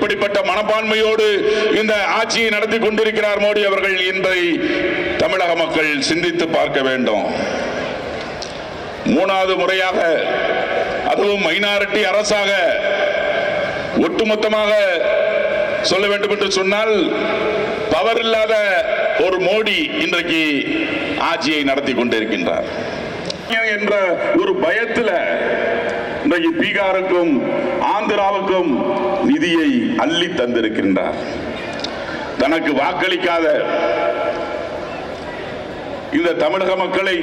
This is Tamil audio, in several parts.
எப்படிப்பட்ட மனப்பான்மையோடு இந்த ஆட்சியை நடத்தி கொண்டிருக்கிறார் மோடி அவர்கள் என்பதை தமிழக மக்கள் சிந்தித்து பார்க்க வேண்டும். மூணாவது முறையாக அதுவும் மைனாரிட்டி அரசாக ஒட்டுமொத்தமாக சொல்ல வேண்டும் என்று சொன்னால் பவர் இல்லாத ஒரு மோடி இன்றைக்கு ஆட்சியை நடத்தி கொண்டிருக்கின்றார். என்ற ஒரு பயத்தில் இன்றைக்கு பீகாருக்கும் ஆந்திராவுக்கும் நிதியை அள்ளி தந்திருக்கின்றார். தனக்கு வாக்களிக்காத இந்த தமிழக மக்களை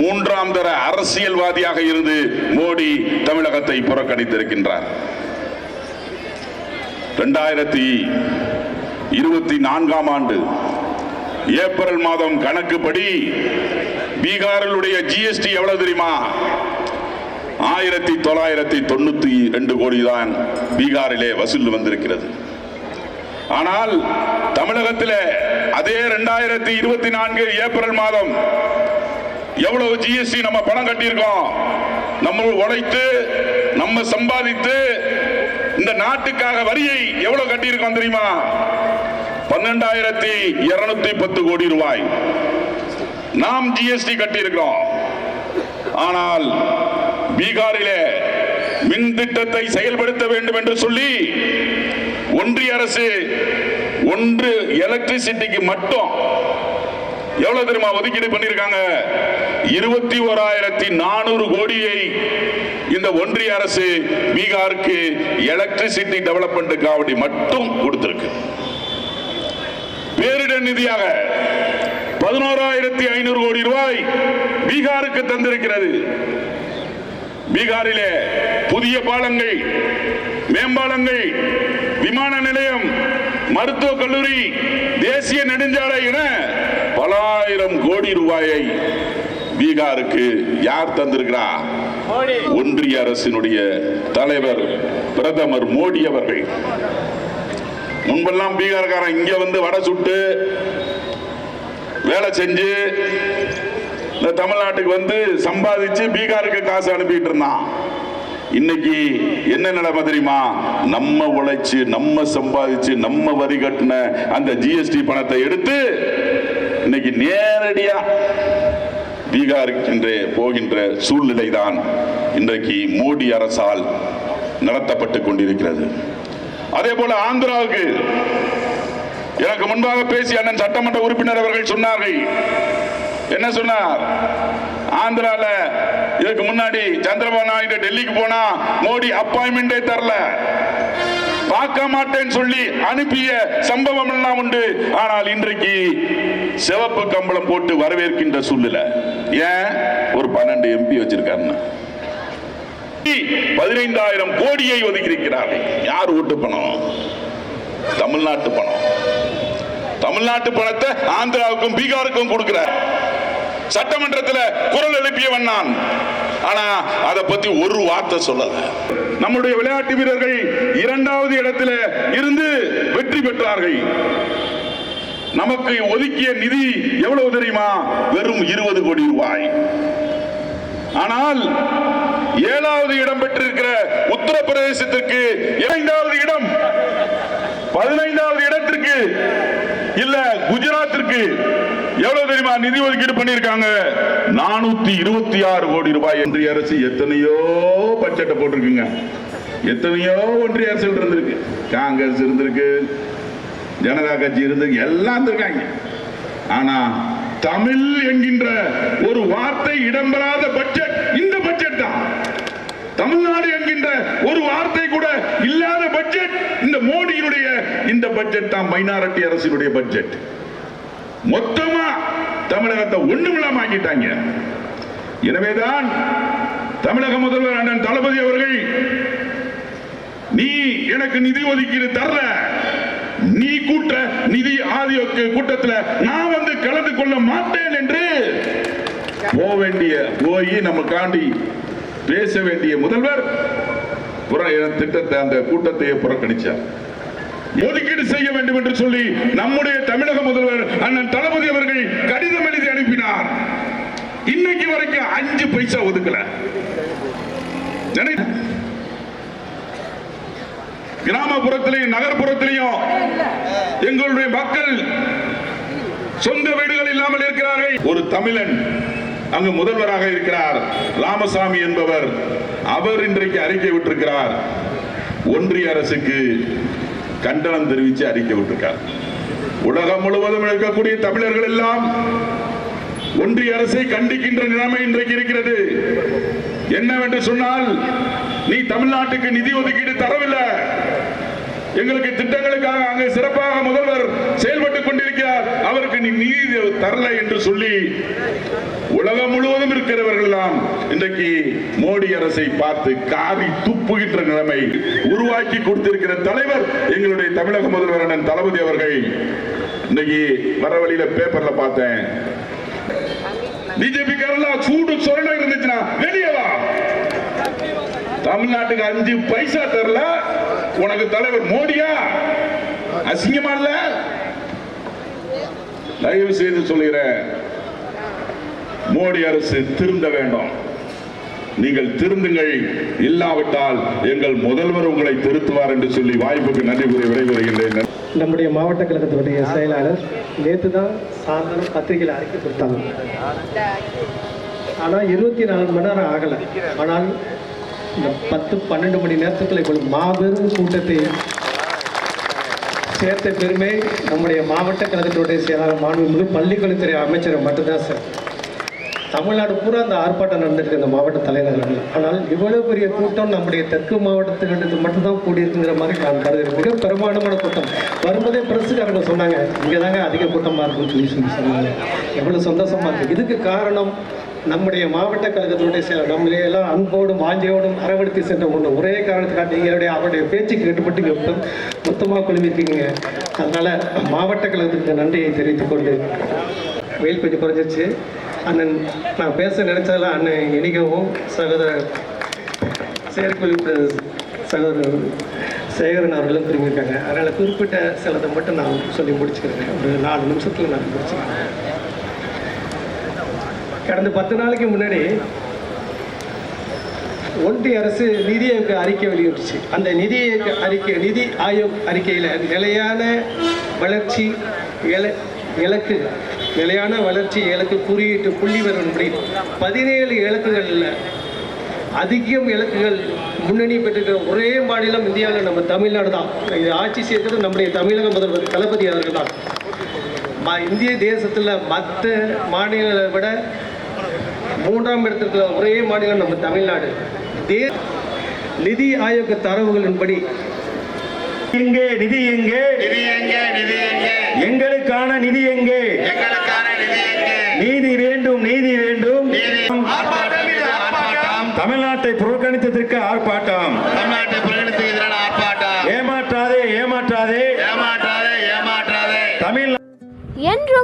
மூன்றாம் தர அரசியல்வாதியாக இருந்து மோடி தமிழகத்தை புறக்கணித்திருக்கின்றார். இரண்டாயிரத்தி இருபத்தி நான்காம் ஆண்டு ஏப்ரல் மாதம் கணக்குப்படி பீகாரிலுடைய ஜிஎஸ்டி எவ்வளவு தெரியுமா? ஆயிரத்தி தொள்ளாயிரத்தி தொண்ணூத்தி ரெண்டு கோடி தான் பீகாரிலே வசூல் வந்திருக்கிறது. ஆனால் தமிழகத்தில் அதே ரெண்டாயிரத்தி இருபத்தி நான்கு ஏப்ரல் மாதம் எவ்வளவு ஜிஎஸ்டி நம்ம பணம் கட்டியிருக்கோம்? நம்ம உழைத்து நம்ம சம்பாதித்து இந்த நாட்டுக்காக வரியை எவ்வளவு கட்டியிருக்கோம் தெரியுமா? பன்னெண்டாயிரத்தி இருநூத்தி பத்து கோடி ரூபாய். நாம் ஜிஎஸ்டி கட்டியிருக்கிறோம். ஆனால் பீகாரிலே மின் திட்டத்தை செயல்படுத்த வேண்டும் என்று சொல்லி ஒன்றிய அரசு ஒன்று எலக்ட்ரிசிட்டிக்கு மட்டும் எவ்வளவு தெரியுமா ஒதுக்கீடு பண்ணிருக்காங்க இருபத்தி ஓராயிரத்தி நானூறு கோடியை இந்த ஒன்றிய அரசு பீகாருக்கு எலக்ட்ரிசிட்டி டெவலப்மெண்ட் காவடி மட்டும் கொடுத்திருக்கு. பேரிடர் நிதியாக பதினோராயிரத்தி ஐநூறு கோடி ரூபாய் பீகாருக்கு தந்திருக்கிறது. பீகாரிலே புதிய பாலங்கள் மேம்பாலங்கள் விமான நிலையம் மருத்துவக் கல்லூரி தேசிய நெடுஞ்சாலை என பலாயிரம் கோடி ரூபாயை பீகாருக்கு யார் தந்திருக்கிறார் ஒன்றிய அரசினுடைய தலைவர் பிரதமர் மோடி அவர்கள். முன்பெல்லாம் பீகார்காரன் இங்க வந்து வடை சுட்டு வேலை செஞ்சு தமிழ்நாட்டுக்கு வந்து சம்பாதிச்சு பீகாருக்கு காசு அனுப்பிட்டு இருந்தான். இன்னைக்கு என்ன நிலைமை தெரியுமா? நம்ம உழைச்சு நம்ம சம்பாதிச்சு நம்ம வரி கட்டின அந்த ஜிஎஸ்டி பணத்தை எடுத்து இன்னைக்கு நேரடியா பீகாருக்கு போகின்ற சூழ்நிலை தான் இன்றைக்கு மோடி அரசால் நடத்தப்பட்டு கொண்டிருக்கிறது. அதே போல ஆந்திராவுக்கு எனக்கு முன்பாக பேசிய அண்ணன் சட்டமன்ற உறுப்பினர் அவர்கள் சொன்னார்கள் என்ன சொன்னார்? ஆந்திரால இதுக்கு முன்னாடி சந்திரபாபு நாயுடு டெல்லிக்கு போனா மோடி அப்பாயின்மெண்டே தரல. பார்க்க மாட்டேன்னு சொல்லி அனுப்பிய சம்பவம் எல்லாம் உண்டு. ஆனால் இன்றைக்கு சிவப்பு கம்பளம் போட்டு வரவேற்கின்ற சூழ்நிலை. ஏன்? ஒரு பன்னெண்டு எம்பி வச்சிருக்காருன்னு. பதினைந்தாயிரம் கோடியை ஒதுக்கியிருக்கிறார்கள் யார் ஓட்டு பணம்? தமிழ்நாட்டு பணம். தமிழ்நாட்டு பணத்தை ஆந்திராவுக்கும் பீகாருக்கும் கொடுக்கிறார். சட்டமன்றத்தில் குரல் எழுப்பியவன் நான். ஆனா அதை பத்தி ஒரு வார்த்தை சொல்லல. நம்முடைய விளையாட்டு வீரர்கள் இரண்டாவது இடத்துல இருந்து வெற்றி பெற்றார்கள். நமக்கு ஒதுக்கிய நிதி எவ்வளவு தெரியுமா? வெறும் இருபது கோடி ரூபாய். ஆனால் ஏழாவது இடம் பெற்றிருக்கிற உத்தரப்பிரதேசத்திற்கு இரண்டாவது இடம் பதினைந்தாவது இடத்திற்கு இல்ல குஜராத்திற்கு எவ்வளவு தெரியுமா? நிதி ஒதுக்கீடு பண்ணிருக்காங்க நானூத்தி இருபத்தி ஆறு கோடி ரூபாய் ஒன்றிய அரசு எத்தனையோ பட்ஜெட்டை போட்டிருக்குங்க. எத்தனையோ ஒன்றிய அரசு இருந்திருக்கு. காங்கிரஸ் இருந்திருக்கு ஜனதா கட்சி இருந்திருக்கு எல்லாம் இருக்காங்க ஆனா தமிழ் என்கின்ற ஒரு வார்த்தை இடம்பெறாத பட்ஜெட் இந்த பட்ஜெட் தான். தமிழ்நாடு என்கின்ற ஒரு வார்த்தை கூட இல்லாத பட்ஜெட் இந்த மோடியினுடைய இந்த பட்ஜெட் தான் மைனாரிட்டி அரசினுடைய பட்ஜெட் மொத்தமா தமிழகத்தை ஒண்ணுமில்லாம ஆக்கிட்டாங்க எனவேதான் தமிழக முதல்வர் அண்ணன் தளபதி அவர்கள் நீ எனக்கு நிதி ஒதுக்கீடு தர்ற. நீ கூட்ட நிதி ஆதியோக்கு கூட்டத்தில் நான் வந்து கலந்து கொள்ள மாட்டேன் என்று போக வேண்டிய போய் நமக்காண்டி பேச வேண்டிய முதல்வர் புற- திட்டத்தை அந்த கூட்டத்தையே புறக்கணிச்சார். ஒதுக்கீடு செய்ய வேண்டும் என்று சொல்லி நம்முடைய தமிழக முதல்வர் அண்ணன் தளபதி அவர்கள் கடிதம் எழுதி அனுப்பினார். இன்னைக்கு வரைக்கும் அஞ்சு பைசா ஒதுக்கல. கிராமப்புறத்திலையும் நகர்ப்புறத்திலையும் எங்களுடைய மக்கள் சொந்த வீடுகள் இல்லாமல் இருக்கிறார்கள். ஒரு தமிழன் அங்கு முதல்வராக இருக்கிறார். ராமசாமி என்பவர் அவர் இன்றைக்கு அறிக்கை விட்டிருக்கிறார். ஒன்றிய அரசுக்கு கண்டனம் தெரிவித்து அறிக்கை விட்டிருக்கார் உலகம் முழுவதும் இருக்கக்கூடிய தமிழர்கள் எல்லாம் ஒன்றிய அரசை கண்டிக்கின்ற நிலைமை இன்றைக்கு இருக்கிறது. என்னவென்று சொன்னால் நீ தமிழ்நாட்டுக்கு நிதி ஒதுக்கீடு தரவில்லை. எங்களுக்கு திட்டங்களுக்காக அங்கே சிறப்பாக முதல்வர் செயல்பட்டுக் கொண்டிருக்கிறார். அவருக்கு நீ நீதி தரல என்று சொல்லி உலகம் முழுவதும் இருக்கிறவர்கள் எல்லாம் இன்றைக்கு மோடி அரசை பார்த்து காரி துப்புகின்ற நிலைமை உருவாக்கி கொடுத்திருக்கிற தலைவர் எங்களுடைய தமிழக முதல்வர் அண்ணன் தளபதி அவர்கள். இன்னைக்கு வர வழியில பேப்பர்ல பார்த்தேன். பிஜேபி காரெல்லாம் சூடு சொரண இருந்துச்சுன்னா வெளியவா தமிழ்நாட்டுக்கு அஞ்சு பைசா தரல. உனக்கு தலைவர் மோடியா? அசிங்கமா இல்ல? தயவு செய்து சொல்கிறேன் மோடி அரசு திருந்த வேண்டும். நீங்கள் திருந்துங்கள். இல்லாவிட்டால் எங்கள் முதல்வர் உங்களை திருத்துவார் என்று சொல்லி வாய்ப்புக்கு நன்றி கூறி விடைபெறுகின்றேன். நம்முடைய மாவட்ட கழகத்தினுடைய செயலாளர் நேற்று தான் சாயந்தரம் பத்திரிகையில் அறிக்கை கொடுத்தாங்க. ஆனால் இருபத்தி நாலு மணி நேரம் ஆகலை. ஆனால் இந்த பத்து பன்னெண்டு மணி நேரத்துக்குள்ள இவ்வளவு மாபெரும் கூட்டத்தை சேர்த்த பெருமை நம்முடைய மாவட்ட கழகத்தினுடைய செயலாளர் மாண்புமிகு பள்ளிக்கல்வித்துறை அமைச்சர் மட்டும்தான் சார். தமிழ்நாடு பூரா அந்த ஆர்ப்பாட்டம் நடந்திருக்கு இந்த மாவட்ட தலைநகரில். ஆனால் இவ்வளவு பெரிய கூட்டம் நம்முடைய தெற்கு மாவட்டத்துக்கு மட்டும்தான் கூடியிருக்குங்கிற மாதிரி நான் கருதுகிறேன். மிக பிரமாண்டமான கூட்டம். வரும்போதே பிரஸுக்காரங்க சொன்னாங்க இங்கே தாங்க அதிக கூட்டமாக இருக்குன்னு சொல்லி சொல்லி சொன்னாங்க. எவ்வளோ சந்தோஷமாக இருக்குது இதுக்கு காரணம் நம்முடைய மாவட்ட கழகத்தினுடைய செயலர் நம்மளே எல்லாம் அன்போடும் வாஞ்சையோடும் அரவணைத்து சென்ற ஒன்று ஒரே காரணத்துக்காக நீங்களுடைய அவருடைய பேச்சுக்கு கட்டுப்பட்டு இங்கே மொத்தமாக குழுமிருக்கீங்க. அதனால் மாவட்ட கழகத்துக்கு நன்றியை தெரிவித்துக் கொண்டு வெயில் கொஞ்சம் குறைஞ்சிருச்சு. அண்ணன் நான் பேச நினச்சதெல்லாம் அண்ணன் இனிகவும் சகோதரர் செயற்குழு சகோதரர் சேகரன் அவர்களும் திரும்பியிருக்காங்க அதனால் குறிப்பிட்ட சிலதை மட்டும் நான் சொல்லி முடிச்சுக்கிறேன். ஒரு நாலு நிமிஷத்தில் நான் முடிச்சுக்கிறேன். கடந்த பத்து நாளைக்கு முன்னாடி ஒன்றிய அரசு நிதி ஆயோக் அறிக்கை வெளியிட்டுச்சு. அந்த நிதி அறிக்கை நிதி ஆயோக் அறிக்கையில் நிலையான வளர்ச்சி இல இலக்கு நிலையான வளர்ச்சி இலக்கு குறியீட்டு புள்ளி வரும்படி பதினேழு இலக்குகளில் அதிகம் இலக்குகள் முன்னணி பெற்றிருக்கிற ஒரே மாநிலம் இந்தியாவில் நம்ம தமிழ்நாடு தான். இது ஆட்சி செய்கிறது நம்முடைய தமிழக முதல்வர் தளபதி அவர்கள் தான். இந்திய தேசத்தில் மற்ற மாநிலங்களை விட மூன்றாம் இடத்திற்கு ஒரே மாநிலம் நம்ம தமிழ்நாடு. நிதி ஆயோக தரவுகளின்படி. எங்கே நிதி எங்கே? நிதி எங்கே? நிதி எங்கே? எங்களுக்கான நிதி எங்கே? எங்களுக்கான நிதி எங்கே? நீதி வேண்டும் நீதி வேண்டும். தமிழ்நாட்டை புறக்கணித்ததற்கு ஆர்ப்பாட்டம்.